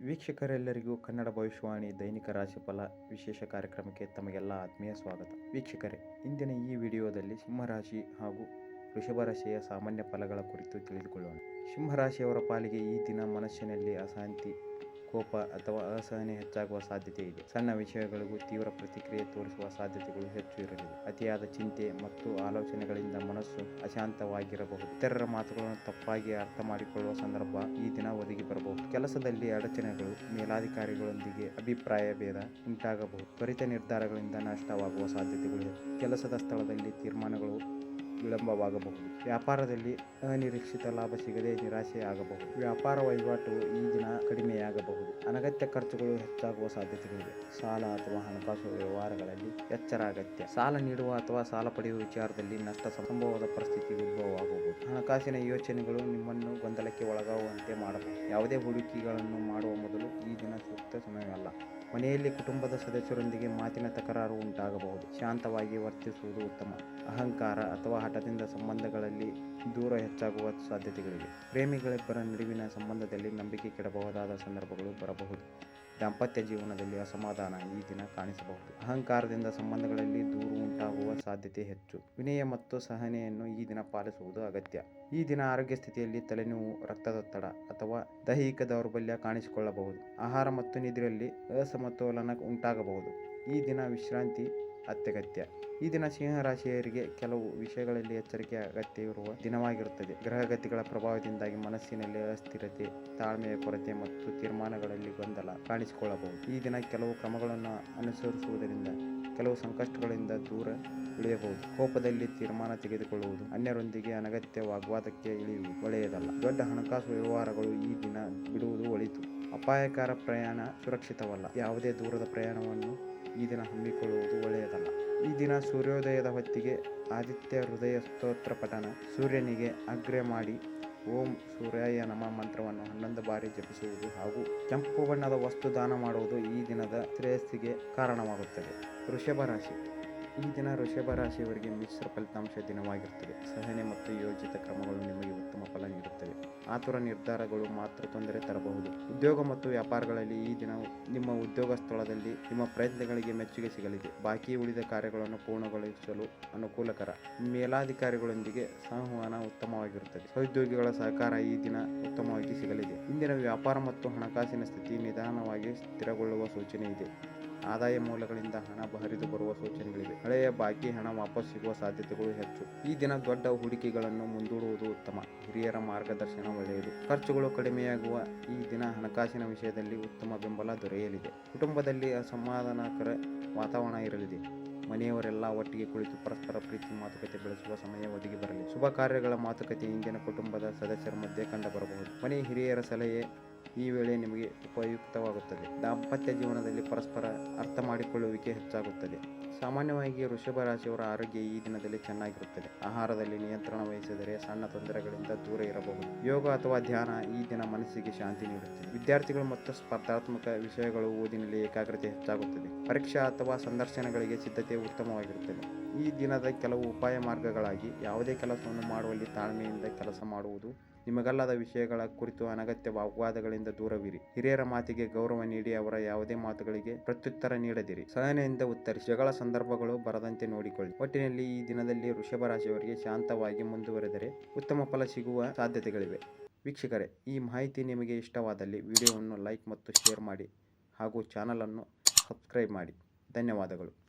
ವೀಕ್ಷಕರೆಲ್ಲರಿಗೂ ಕನ್ನಡ ಭವಿಷ್ಯವಾಣಿ ದೈನಿಕ ರಾಶಿಫಲ ವಿಶೇಷ ಕಾರ್ಯಕ್ರಮಕ್ಕೆ ತಮಗೆಲ್ಲ ಆತ್ಮೀಯ ಸ್ವಾಗತ. ವೀಕ್ಷಕರೇ, ಇಂದಿನ ಈ ವಿಡಿಯೋದಲ್ಲಿ ಸಿಂಹರಾಶಿ ಹಾಗೂ ವೃಷಭ ರಾಶಿಯ ಸಾಮಾನ್ಯ ಫಲಗಳ ಕುರಿತು ತಿಳಿದುಕೊಳ್ಳೋಣ. ಸಿಂಹರಾಶಿಯವರ ಪಾಲಿಗೆ ಈ ದಿನ ಮನಸ್ಸಿನಲ್ಲಿ ಅಶಾಂತಿ ಕೋಪ ಅಥವಾ ಅಸಹನೆ ಹೆಚ್ಚಾಗುವ ಸಾಧ್ಯತೆ ಇದೆ. ಸಣ್ಣ ವಿಷಯಗಳಿಗೂ ತೀವ್ರ ಪ್ರತಿಕ್ರಿಯೆ ತೋರಿಸುವ ಸಾಧ್ಯತೆಗಳು ಹೆಚ್ಚು ಇರಲಿದೆ ಅತಿಯಾದ ಚಿಂತೆ ಮತ್ತು ಆಲೋಚನೆಗಳಿಂದ ಮನಸ್ಸು ಅಶಾಂತವಾಗಿರಬಹುದು. ಇತರರ ಮಾತುಗಳನ್ನು ತಪ್ಪಾಗಿ ಅರ್ಥ ಮಾಡಿಕೊಳ್ಳುವ ಸಂದರ್ಭ ಈ ದಿನ ಒದಗಿ ಬರಬಹುದು. ಕೆಲಸದಲ್ಲಿ ಅಡಚಣೆಗಳು, ಮೇಲಾಧಿಕಾರಿಗಳೊಂದಿಗೆ ಅಭಿಪ್ರಾಯ ಭೇದ ಉಂಟಾಗಬಹುದು. ತ್ವರಿತ ನಿರ್ಧಾರಗಳಿಂದ ನಷ್ಟವಾಗುವ ಸಾಧ್ಯತೆಗಳು. ಕೆಲಸದ ಸ್ಥಳದಲ್ಲಿ ತೀರ್ಮಾನಗಳು ವಿಳಂಬವಾಗಬಹುದು. ವ್ಯಾಪಾರದಲ್ಲಿ ಅನಿರೀಕ್ಷಿತ ಲಾಭ ಸಿಗದೆ ನಿರಾಶೆ ಆಗಬಹುದು. ವ್ಯಾಪಾರ ವಹಿವಾಟು ಈ ದಿನ ಕಡಿಮೆಯಾಗಬಹುದು. ಅನಗತ್ಯ ಖರ್ಚುಗಳು ಹೆಚ್ಚಾಗುವ ಸಾಧ್ಯತೆಗಳಿವೆ. ಸಾಲ ಅಥವಾ ಹಣಕಾಸು ವ್ಯವಹಾರಗಳಲ್ಲಿ ಎಚ್ಚರ ಅಗತ್ಯ. ಸಾಲ ನೀಡುವ ಅಥವಾ ಸಾಲ ಪಡೆಯುವ ವಿಚಾರದಲ್ಲಿ ನಷ್ಟ ಸಂಭವದ ಪರಿಸ್ಥಿತಿ ಉದ್ಭವವಾಗಬಹುದು. ಹಣಕಾಸಿನ ಯೋಚನೆಗಳು ನಿಮ್ಮನ್ನು ಗೊಂದಲಕ್ಕೆ ಒಳಗಾಗುವಂತೆ ಮಾಡಬಹುದು. ಯಾವುದೇ ಹೂಡಿಕೆಗಳನ್ನು ಮಾಡುವ ಮೊದಲು ಈ ದಿನ ಸೂಕ್ತ ಸಮಯವಲ್ಲ. ಮನೆಯಲ್ಲಿ ಕುಟುಂಬದ ಸದಸ್ಯರೊಂದಿಗೆ ಮಾತಿನ ತಕರಾರು ಉಂಟಾಗಬಹುದು. ಶಾಂತವಾಗಿ ವರ್ತಿಸುವುದು ಉತ್ತಮ. ಅಹಂಕಾರ ಅಥವಾ ಹಠದಿಂದ ಸಂಬಂಧಗಳಲ್ಲಿ ದೂರ ಹೆಚ್ಚಾಗುವ ಸಾಧ್ಯತೆಗಳಿವೆ. ಪ್ರೇಮಿಗಳಿಬ್ಬರ ನಡುವಿನ ಸಂಬಂಧದಲ್ಲಿ ನಂಬಿಕೆ ಕೆಡಬಹುದಾದ ಸಂದರ್ಭಗಳು ಬರಬಹುದು. ದಾಂಪತ್ಯ ಜೀವನದಲ್ಲಿ ಅಸಮಾಧಾನ ಈ ದಿನ ಕಾಣಿಸಬಹುದು. ಅಹಂಕಾರದಿಂದ ಸಂಬಂಧಗಳಲ್ಲಿ ದೂರು ಉಂಟಾಗುವ ಸಾಧ್ಯತೆ ಹೆಚ್ಚು. ವಿನಯ ಮತ್ತು ಸಹನೆಯನ್ನು ಈ ದಿನ ಪಾಲಿಸುವುದು ಅಗತ್ಯ. ಈ ದಿನ ಆರೋಗ್ಯ ಸ್ಥಿತಿಯಲ್ಲಿ ತಲೆನೋವು, ರಕ್ತದೊತ್ತಡ ಅಥವಾ ದೈಹಿಕ ದೌರ್ಬಲ್ಯ ಕಾಣಿಸಿಕೊಳ್ಳಬಹುದು. ಆಹಾರ ಮತ್ತು ನಿದ್ರೆಯಲ್ಲಿ ಅಸಮತೋಲನ ಉಂಟಾಗಬಹುದು. ಈ ದಿನ ವಿಶ್ರಾಂತಿ ಅತ್ಯಗತ್ಯ. ಈ ದಿನ ಸಿಂಹರಾಶಿಯರಿಗೆ ಕೆಲವು ವಿಷಯಗಳಲ್ಲಿ ಎಚ್ಚರಿಕೆ ಅಗತ್ಯವಿರುವ ದಿನವಾಗಿರುತ್ತದೆ. ಗ್ರಹಗತಿಗಳ ಪ್ರಭಾವದಿಂದಾಗಿ ಮನಸ್ಸಿನಲ್ಲಿ ಅಸ್ಥಿರತೆ, ತಾಳ್ಮೆಯ ಕೊರತೆ ಮತ್ತು ತೀರ್ಮಾನಗಳಲ್ಲಿ ಗೊಂದಲ ಕಾಣಿಸಿಕೊಳ್ಳಬಹುದು. ಈ ದಿನ ಕೆಲವು ಕ್ರಮಗಳನ್ನು ಅನುಸರಿಸುವುದರಿಂದ ಕೆಲವು ಸಂಕಷ್ಟಗಳಿಂದ ದೂರ ಉಳಿಯಬಹುದು. ಕೋಪದಲ್ಲಿ ತೀರ್ಮಾನ ತೆಗೆದುಕೊಳ್ಳುವುದು ಅನ್ಯರೊಂದಿಗೆ ಅನಗತ್ಯ ವಾಗ್ವಾದಕ್ಕೆ ಇಳಿಯುವುದು ಒಳ್ಳೆಯದಲ್ಲ. ದೊಡ್ಡ ಹಣಕಾಸು ವ್ಯವಹಾರಗಳು ಈ ದಿನ ಬಿಡುವುದು ಒಳಿತು. ಅಪಾಯಕಾರ ಪ್ರಯಾಣ ಸುರಕ್ಷಿತವಲ್ಲ. ಯಾವುದೇ ದೂರದ ಪ್ರಯಾಣವನ್ನು ಈ ದಿನ ಹಮ್ಮಿಕೊಳ್ಳುವುದು ಒಳ್ಳೆಯದಲ್ಲ. ಈ ದಿನ ಸೂರ್ಯೋದಯದ ಹೊತ್ತಿಗೆ ಆದಿತ್ಯ ಹೃದಯ ಸ್ತೋತ್ರ ಪಠನ ಸೂರ್ಯನಿಗೆ ಅಗ್ರೆ ಮಾಡಿ ಓಂ ಸೂರ್ಯಾಯ ನಮ ಮಂತ್ರವನ್ನು ಹನ್ನೊಂದು ಬಾರಿ ಜಪಿಸುವುದು ಹಾಗೂ ಕೆಂಪು ಬಣ್ಣದ ವಸ್ತು ದಾನ ಮಾಡುವುದು ಈ ದಿನದ ಶ್ರೇಯಸ್ಸಿಗೆ ಕಾರಣವಾಗುತ್ತದೆ. ವೃಷಭ ರಾಶಿ. ಈ ದಿನ ವೃಷಭ ರಾಶಿಯವರಿಗೆ ಮಿಶ್ರ ಫಲಿತಾಂಶ ದಿನವಾಗಿರುತ್ತದೆ. ಸಹನೆ ಮತ್ತು ಯೋಜಿತ ಕ್ರಮಗಳು ನಿಮಗೆ ಆತುರ ನಿರ್ಧಾರಗಳು ಮಾತ್ರ ತೊಂದರೆ ತರಬಹುದು. ಉದ್ಯೋಗ ಮತ್ತು ವ್ಯಾಪಾರಗಳಲ್ಲಿ ಈ ದಿನ ನಿಮ್ಮ ಉದ್ಯೋಗ ಸ್ಥಳದಲ್ಲಿ ನಿಮ್ಮ ಪ್ರಯತ್ನಗಳಿಗೆ ಮೆಚ್ಚುಗೆ ಸಿಗಲಿದೆ. ಬಾಕಿ ಉಳಿದ ಕಾರ್ಯಗಳನ್ನು ಪೂರ್ಣಗೊಳಿಸಲು ಅನುಕೂಲಕರ. ಮೇಲಾಧಿಕಾರಿಗಳೊಂದಿಗೆ ಸಂವಹನ ಉತ್ತಮವಾಗಿರುತ್ತದೆ. ಸಹೋದ್ಯೋಗಿಗಳ ಸಹಕಾರ ಈ ದಿನ ಉತ್ತಮವಾಗಿ ಸಿಗಲಿದೆ. ಇಂದಿನ ವ್ಯಾಪಾರ ಮತ್ತು ಹಣಕಾಸಿನ ಸ್ಥಿತಿ ನಿಧಾನವಾಗಿ ಸ್ಥಿರಗೊಳ್ಳುವ ಸೂಚನೆ ಇದೆ. ಆದಾಯ ಮೂಲಗಳಿಂದ ಹಣ ಹರಿದು ಬರುವ ಸೂಚನೆಗಳಿವೆ. ಹಳೆಯ ಬಾಕಿ ಹಣ ವಾಪಸ್ ಸಿಗುವ ಸಾಧ್ಯತೆಗಳು ಹೆಚ್ಚು. ಈ ದಿನ ದೊಡ್ಡ ಹೂಡಿಕೆಗಳನ್ನು ಮುಂದೂಡುವುದು ಉತ್ತಮ. ಹಿರಿಯರ ಮಾರ್ಗದರ್ಶನ ಒಳ್ಳೆಯದು. ಖರ್ಚುಗಳು ಕಡಿಮೆಯಾಗುವ ಈ ದಿನ ಹಣಕಾಸಿನ ವಿಷಯದಲ್ಲಿ ಉತ್ತಮ ಬೆಂಬಲ ದೊರೆಯಲಿದೆ. ಕುಟುಂಬದಲ್ಲಿ ಅಸಮಾಧಾನಕರ ವಾತಾವರಣ ಇರಲಿದೆ. ಮನೆಯವರೆಲ್ಲ ಒಟ್ಟಿಗೆ ಕುಳಿತು ಪರಸ್ಪರ ಪ್ರೀತಿ, ಮಾತುಕತೆ ಬೆಳೆಸುವ ಸಮಯ ಒದಗಿ ಬರಲಿ. ಶುಭ ಕಾರ್ಯಗಳ ಮಾತುಕತೆ, ಇಂದಿನ ಕುಟುಂಬದ ಸದಸ್ಯರ ಮಧ್ಯೆ ಕಂಡುಬರಬಹುದು ಮನೆ ಹಿರಿಯರ ಸಲಹೆ ಈ ವೇಳೆ ನಿಮಗೆ ಉಪಯುಕ್ತವಾಗುತ್ತದೆ. ದಾಂಪತ್ಯ ಜೀವನದಲ್ಲಿ ಪರಸ್ಪರ ಅರ್ಥ ಮಾಡಿಕೊಳ್ಳುವಿಕೆ ಹೆಚ್ಚಾಗುತ್ತದೆ. ಸಾಮಾನ್ಯವಾಗಿ ವೃಷಭ ರಾಶಿಯವರ ಆರೋಗ್ಯ ಈ ದಿನದಲ್ಲಿ ಚೆನ್ನಾಗಿರುತ್ತದೆ. ಆಹಾರದಲ್ಲಿ ನಿಯಂತ್ರಣ ವಹಿಸಿದರೆ ಸಣ್ಣ ತೊಂದರೆಗಳಿಂದ ದೂರ ಇರಬಹುದು. ಯೋಗ ಅಥವಾ ಧ್ಯಾನ ಈ ದಿನ ಮನಸ್ಸಿಗೆ ಶಾಂತಿ ನೀಡುತ್ತದೆ ವಿದ್ಯಾರ್ಥಿಗಳು ಮತ್ತು ಸ್ಪರ್ಧಾತ್ಮಕ ವಿಷಯಗಳು ಓದಿನಲ್ಲಿ ಏಕಾಗ್ರತೆ ಹೆಚ್ಚಾಗುತ್ತದೆ. ಪರೀಕ್ಷಾ ಅಥವಾ ಸಂದರ್ಶನಗಳಿಗೆ ಸಿದ್ಧತೆ ಉತ್ತಮವಾಗಿರುತ್ತದೆ. ಈ ದಿನದ ಕೆಲವು ಉಪಾಯ ಮಾರ್ಗಗಳಾಗಿ ಯಾವುದೇ ಕೆಲಸವನ್ನು ಮಾಡುವಲ್ಲಿ ತಾಳ್ಮೆಯಿಂದ ಕೆಲಸ ಮಾಡುವುದು ನಿಮಗಲ್ಲದ ವಿಷಯಗಳ ಕುರಿತು ಅನಗತ್ಯ ವಾಗ್ವಾದಗಳಿಂದ ದೂರವಿರಿ. ಹಿರಿಯರ ಮಾತಿಗೆ ಗೌರವ ನೀಡಿ ಅವರ ಯಾವುದೇ ಮಾತುಗಳಿಗೆ ಪ್ರತ್ಯುತ್ತರ ನೀಡದಿರಿ. ಸಹನೆಯಿಂದ ಉತ್ತರಿಸಿ. ಜಗಳ ಸಂದರ್ಭಗಳು ಬರದಂತೆ ನೋಡಿಕೊಳ್ಳಿ. ಒಟ್ಟಿನಲ್ಲಿ ಈ ದಿನದಲ್ಲಿ ವೃಷಭ ರಾಶಿಯವರಿಗೆ ಶಾಂತವಾಗಿ ಮುಂದುವರೆದರೆ ಉತ್ತಮ ಫಲ ಸಿಗುವ ಸಾಧ್ಯತೆಗಳಿವೆ. ವೀಕ್ಷಕರೇ, ಈ ಮಾಹಿತಿ ನಿಮಗೆ ಇಷ್ಟವಾದಲ್ಲಿ ವಿಡಿಯೋವನ್ನು ಲೈಕ್ ಮತ್ತು ಶೇರ್ ಮಾಡಿ ಹಾಗೂ ಚಾನಲನ್ನು ಸಬ್ಸ್ಕ್ರೈಬ್ ಮಾಡಿ. ಧನ್ಯವಾದಗಳು.